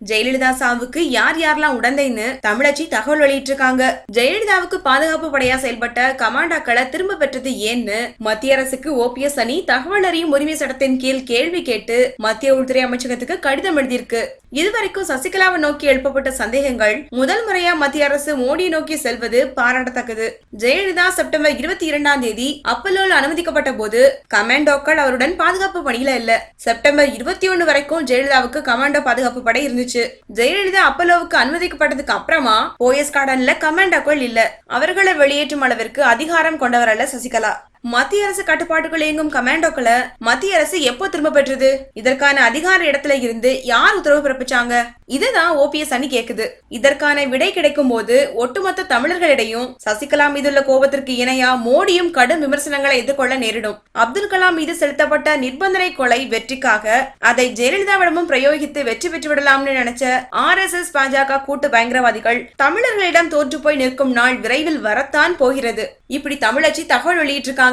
ஜெயலலிதா சாவுக்கு யார் யாரெல்லாம் உடந்தைன்னு தமிழச்சி தகவல் வெளியிட்டிருக்காங்க. ஜெயலலிதாவுக்கு பாதுகாப்பு படையா செயல்பட்ட கமாண்டாக்களை திரும்ப பெற்றது ஏன்னு மத்திய அரசுக்கு ஓபிஎஸ் அணி தகவல் அறியும் உரிமை சட்டத்தின் கீழ் கேள்வி கேட்டு மத்திய உள்துறை அமைச்சகத்துக்கு கடிதம் எழுதியிருக்கு. இதுவரைக்கும் சசிகலாவை நோக்கி எழுப்பப்பட்ட சந்தேகங்கள் முதல் முறையா மத்திய அரசு மோடியை நோக்கி செல்வது பாராட்டத்தக்கது. ஜெயலலிதா செப்டம்பர் இருபத்தி இரண்டாம் தேதி அப்பல்லோல அனுமதிக்கப்பட்ட போது கமாண்டோக்கள் அவருடன் பாதுகாப்பு பணியில இல்ல. செப்டம்பர் இருபத்தி ஒன்னு வரைக்கும் ஜெயலலிதாவுக்கு கமாண்டோ பாதுகாப்பு படை இருந்துச்சு. ஜெயலலிதா அப்பல்லோவுக்கு அனுமதிக்கப்பட்டதுக்கு அப்புறமா போயஸ் கார்டன்ல கமாண்டோக்கள் இல்ல. அவர்களை வெளியேற்றும் அளவிற்கு அதிகாரம் கொண்டவர் அல்ல சசிகலா. மத்திய அரசு கட்டுப்பாட்டுக்குள் இயங்கும் கமாண்டோக்களை மத்திய அரசு எப்போ திரும்ப பெற்றது? இதற்கான அதிகார இடத்துல இருந்து யார் உத்தரவு பிறப்பிச்சாங்க? இதுதான் ஓபிஎஸ் அணி கேக்குது. இதற்கான விடை கிடைக்கும் போது ஒட்டுமொத்த தமிழர்களிடையும் சசிகலா மீதுள்ள கோபத்திற்கு இணையா மோடியும் கடும் விமர்சனங்களை எதிர்கொள்ள நேரிடும். அப்துல் கலாம் மீது செலுத்தப்பட்ட நிர்பந்தனை கொலை வெற்றிக்காக அதை ஜெயலலிதாவிடமும் பிரயோகித்து வெற்றி பெற்று விடலாம்னு நினைச்ச ஆர் எஸ் எஸ் பாஜக கூட்டு பயங்கரவாதிகள் தமிழர்களிடம் தோற்று போய் நிற்கும் நாள் விரைவில் வரத்தான் போகிறது. இப்படி தமிழச்சி தகவல் வெளியிட்டிருக்காங்க